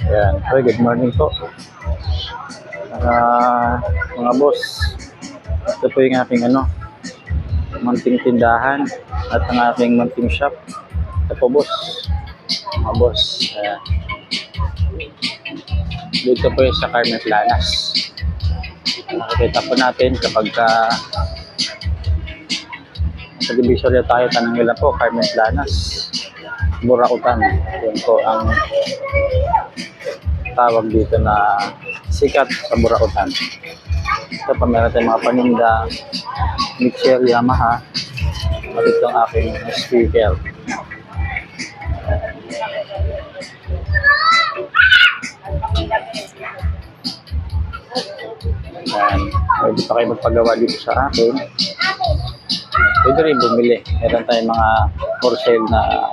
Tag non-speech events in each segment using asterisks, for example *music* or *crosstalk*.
Ayan. Hey, good morning po. Ah, mga boss, ito po yung aking ano, munting tindahan at ang aking munting shop. Ito po boss, mga boss. Ayan. Dito po yung sa Carmen Planas. Nakikita po natin kapag ka sa Divisoria tayo, tanong nila po, Carmen Planas. Burautan. Yun po ang tawag dito na sikat sa Burautan. Ito pa meron tayong mga paninda, mixer, Yamaha, at ito ang aking speaker. Yan. Pwede pa kayo magpagawa dito sa akin. Pwede rin bumili. Meron tayong mga for sale na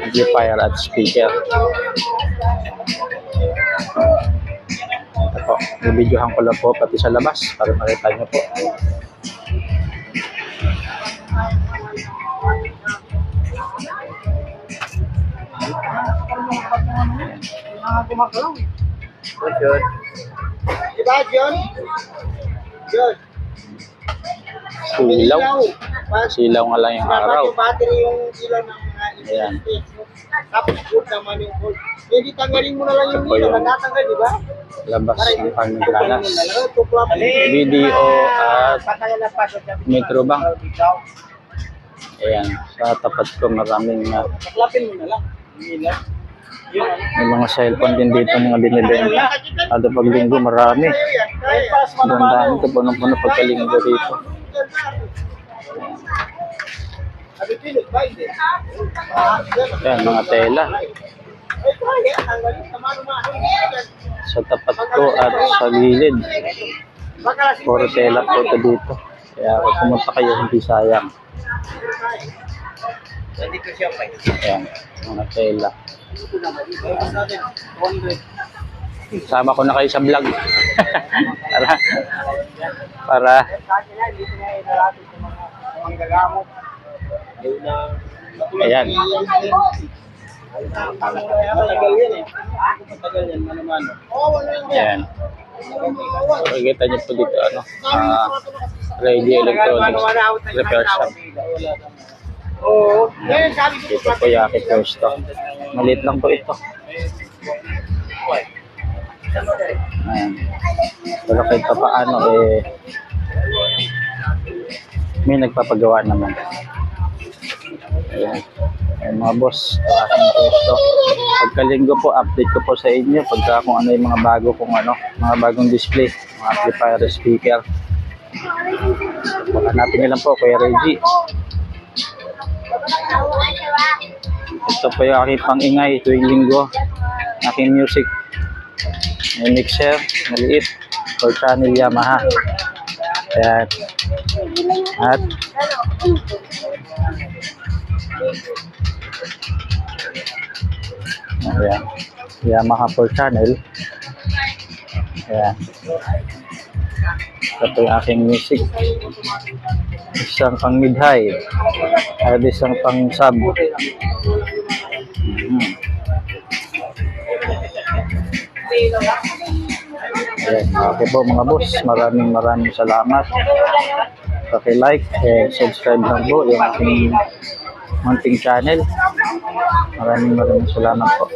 amplifier at speaker. Ito po, bibidyohan ko lang po pati sa labas para makita nyo po. Diba, John? John. Silaw. Silaw nga lang yung araw. battery yung ilaw ng Ayan. Tapos good naman yung gold. Hindi tanggalin mo na lang yung Ito yung- Natatanggal, di ba? Labas ng. Tuklap. Video at Patagal na pa. Metro Bank. Ayan, sa tapat ko maraming uh, Tuklapin mo na lang. May mga cellphone din dito mga binibenta. At pag linggo marami. Ang dami ko punong-puno pagkalinggo dito. Sabi Ayan, mga tela. Sa tapat ko at sa gilid. Puro tela po ito dito. Kaya kung pumunta kayo, hindi sayang. Ayan, mga tela. natin. 200. Sama ko na kayo sa vlog. *laughs* para, para, ayan. Eh. Yan. Ayan. Makikita niyo po dito, ano, ah, Radio Electronics Repair Shop. Ko, Dito po yung aking pwesto. Maliit lang po ito. Ayan. Pero kahit pa paano, eh, may nagpapagawa naman. Ayan. Ayan mga boss, ito aking pwesto. Pagkalinggo po, update ko po sa inyo pagka kung ano yung mga bago kung ano, mga bagong display, mga amplifier, speaker. Baka natin nyo lang po, Kuya Reggie. Ito po yung aking pang-ingay tuwing linggo. Aking music. May mixer, maliit. For channel Yamaha. Ayan. At Ayan. Yamaha for channel. Ayan. Ito yung aking music. Isang pang mid-high. At isang pang sub. Mhm. Ayan. Okay po mga boss. Maraming maraming salamat. Paki-like and subscribe lang po yung aking munting channel. Maraming maraming salamat po.